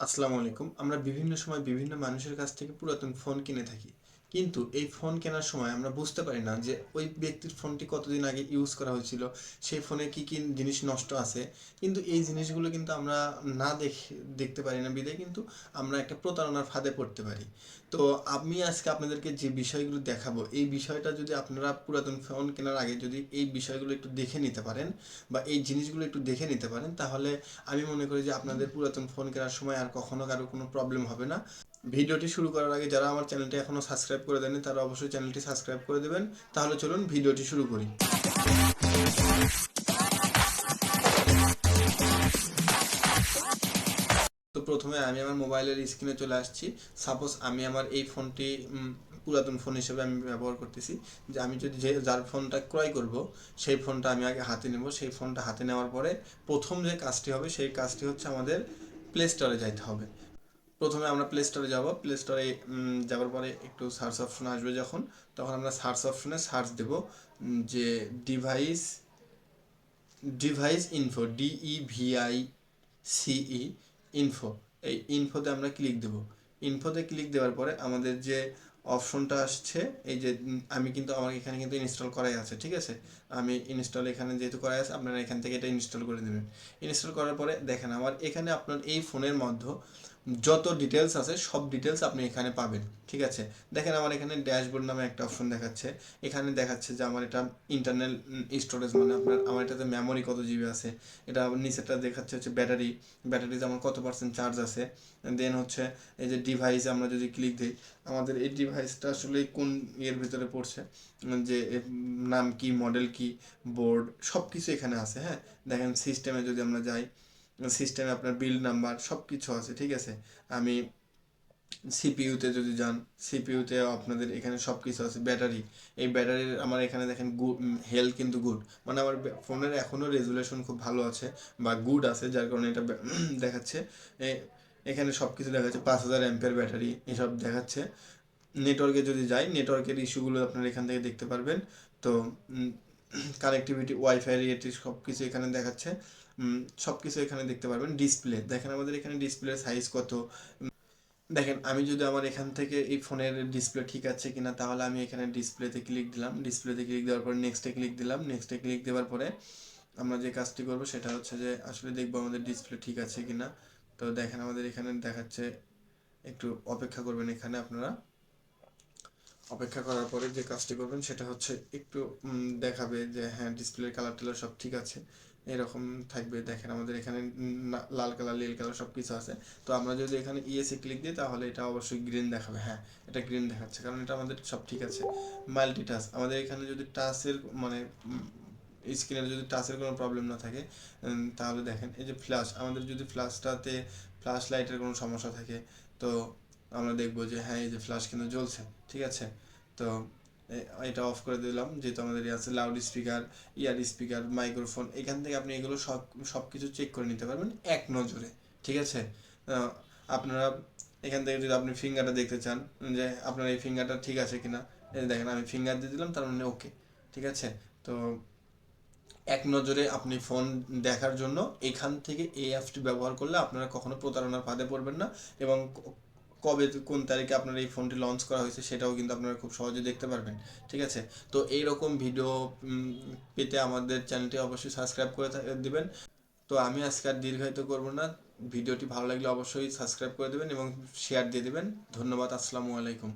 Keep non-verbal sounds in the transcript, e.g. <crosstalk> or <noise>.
আসসালামু আলাইকুম। আমরা বিভিন্ন সময় বিভিন্ন মানুষের কাছ থেকে পুরাতন ফোন কিনে থাকি। কিন্তু এই ফোন কেনার সময় আমরা বুঝতে পারি না যে ওই ব্যক্তির ফোনটি কতদিন আগে ইউজ করা হয়েছিল, সেই ফোনে কি কি জিনিস নষ্ট আছে। কিন্তু এই জিনিসগুলো কিন্তু আমরা না দেখে, দেখতে পারি না বিধায় কিন্তু আমরা একটা প্রতারণার ফাঁদে পড়তে পারি। তো আমি আজকে আপনাদেরকে যে বিষয়গুলো দেখাবো, এই বিষয়টা যদি আপনারা পুরাতন ফোন কেনার আগে যদি এই বিষয়গুলো একটু দেখে নিতে পারেন বা এই জিনিসগুলো একটু দেখে নিতে পারেন, তাহলে আমি মনে করি যে আপনাদের পুরাতন ফোন কেনার সময় আর কখনো কারও কোনো প্রবলেম হবে না। ভিডিওটি শুরু করার আগে যারা আমার চ্যানেলটি এখনও সাবস্ক্রাইব করে দেননি, তারা অবশ্যই চ্যানেলটি সাবস্ক্রাইব করে দেবেন। তাহলে চলুন ভিডিওটি শুরু করি। তো প্রথমে আমি আমার মোবাইলের স্ক্রিনে চলে আসছি। সাপোজ আমি আমার এই ফোনটি পুরাতন ফোন হিসেবে আমি ব্যবহার করতেছি। যে আমি যদি যে, যার ফোনটা ক্রয় করব, সেই ফোনটা আমি আগে হাতে নেব। সেই ফোনটা হাতে নেওয়ার পরে প্রথম যে কাজটি হবে, সেই কাজটি হচ্ছে আমাদের প্লে স্টোরে যাইতে হবে। প্রথমে আমরা প্লে স্টোরে যাব। প্লে স্টোরে যাওয়ার পরে একটু সার্চ অপশন আসবে যখন। তখন আমরা সার্চ অপশনে সার্চ দেব যে device device info D E V I C E info এই ইনফোতে আমরা ক্লিক দেব। ইনফোতে ক্লিক দেওয়ার পরে আমাদের যে অপশনটা আসছে, এই যে আমি কিন্তু আমার এখানে কিন্তু ইনস্টল করাই আছে, ঠিক আছে? আমি ইনস্টল এখানে যেহেতু করাই আছে, আপনারা এখান থেকে এটা ইনস্টল করে দেবেন ইনস্টল করার পরে দেখেন, আমার এখানে আপনার এই ফোনের মধ্যে যত ডিটেলস আছে, সব ডিটেলস আপনি এখানে পাবেন, ঠিক আছে? দেখেন আমার এখানে ড্যাশবোর্ড নামে একটা অপশন দেখাচ্ছে। এখানে দেখাচ্ছে যে আমার এটা ইন্টারনাল স্টোরেজ মানে আপনার, আমার এটাতে মেমোরি কত জিবি আছে? এটা নিচেরটা দেখাচ্ছে হচ্ছে ব্যাটারি ব্যাটারিতে আমার কত পার্সেন্ট চার্জ আছে? দেন হচ্ছে এই যে ডিভাইস আমরা যদি ক্লিক দিই, আমাদের এই ডিভাইসটা আসলে কোন ইয়ের ভিতরে পড়ছে? যে নাম কি মডেল কি বোর্ড সব কিছু এখানে আছে হ্যাঁ? দেখেন সিস্টেমে যদি আমরা যাই সিস্টেমে আপনার বিল্ড নাম্বার সব কিছু আছে, ঠিক আছে? আমি সিপিইউতে যদি যান সিপিইউতে আপনাদের এখানে সব কিছু আছে ব্যাটারি এই ব্যাটারির আমার এখানে দেখেন গুড হেলথ কিন্তু গুড মানে আমার ফোনের এখনও রেজুলেশন খুব ভালো আছে বা গুড আছে, যার কারণে এটা <clears throat> দেখাচ্ছে। এখানে সব কিছু দেখাচ্ছে, পাঁচ হাজার অ্যাম্পের ব্যাটারি এসব দেখাচ্ছে। নেটওয়ার্কে যদি যাই নেটওয়ার্কের ইস্যুগুলো আপনারা এখান থেকে দেখতে পারবেন। তো কানেক্টিভিটি ওয়াইফাই এটি সব কিছু এখানে দেখাচ্ছে। সব কিছু এখানে দেখতে পারবেন। ডিসপ্লে দেখেন আমাদের এখানে ডিসপ্লের সাইজ কত। দেখেন, আমি যদি আমার এখান থেকে এই ফোনের ডিসপ্লে ঠিক আছে কিনা, তাহলে আমি এখানে ডিসপ্লেতে ক্লিক দিলাম। ডিসপ্লেতে ক্লিক দেওয়ার পর নেক্সটে ক্লিক দিলাম। নেক্সটে ক্লিক দেওয়ার পরে আমরা যে কাজটি করব, সেটা হচ্ছে যে আসলে দেখব আমাদের ডিসপ্লে ঠিক আছে কিনা। তো দেখেন আমাদের এখানে দেখাচ্ছে, একটু অপেক্ষা করবেন এখানে আপনারা। অপেক্ষা করার পরে যে কাজটি করবেন সেটা হচ্ছে একটু দেখাবে যে হ্যাঁ ডিসপ্লের কালার টালার সব ঠিক আছে। এরকম থাকবে। দেখেন আমাদের এখানে লাল কালার নীল কালার সব কিছু আছে। তো আমরা যদি এখানে ইএসএ ক্লিক দিই, তাহলে এটা অবশ্যই গ্রিন দেখাবে। হ্যাঁ এটা গ্রিন দেখাচ্ছে। কারণ এটা আমাদের সব ঠিক আছে। মাল্টি টাচ আমাদের এখানে যদি টাচের মানে স্ক্রিনের যদি টাচের কোনো প্রবলেম না থাকে তাহলে দেখেন, এই যে ফ্ল্যাশ আমাদের যদি ফ্ল্যাশটাতে ফ্ল্যাশ লাইটের কোনো সমস্যা থাকে, তো আমরা দেখব যে হ্যাঁ এই যে ফ্ল্যাশ কিন্তু জ্বলছে, ঠিক আছে? তো এটা অফ করে দিলাম, যেহেতু আমাদের আছে loud speaker ear speaker microphone এখান থেকে আপনি এগুলো সব সব কিছু চেক করে নিতে পারবেন এক নজরে, ঠিক আছে? আপনারা এখান থেকে যদি আপনি ফিঙ্গারটা দেখতে চান, যে আপনার এই ফিঙ্গারটা ঠিক আছে কিনা দেখেন আমি ফিঙ্গার দিয়ে দিলাম, তার মানে ওকে ঠিক আছে? তো, এক নজরে আপনি ফোন দেখার জন্য এখান থেকে এই অ্যাপটি ব্যবহার করলে আপনারা কখনো প্রতারণার ফাঁদে পড়বেন না এবং কবে কোন তারিখে আপনার এই ফোনটি লঞ্চ করা হয়েছে সেটাও কিন্তু আপনারা খুব সহজে দেখতে পারবেন, ঠিক আছে? তো এই রকম ভিডিও পেতে আমাদের চ্যানেলটি অবশ্যই সাবস্ক্রাইব করে দিবেন। তো আমি আজকে আর দীর্ঘায়িত করব না। ভিডিওটি ভালো লাগলে অবশ্যই সাবস্ক্রাইব করে দেবেন এবং শেয়ার দিয়ে দেবেন। ধন্যবাদ, আসসালামু আলাইকুম।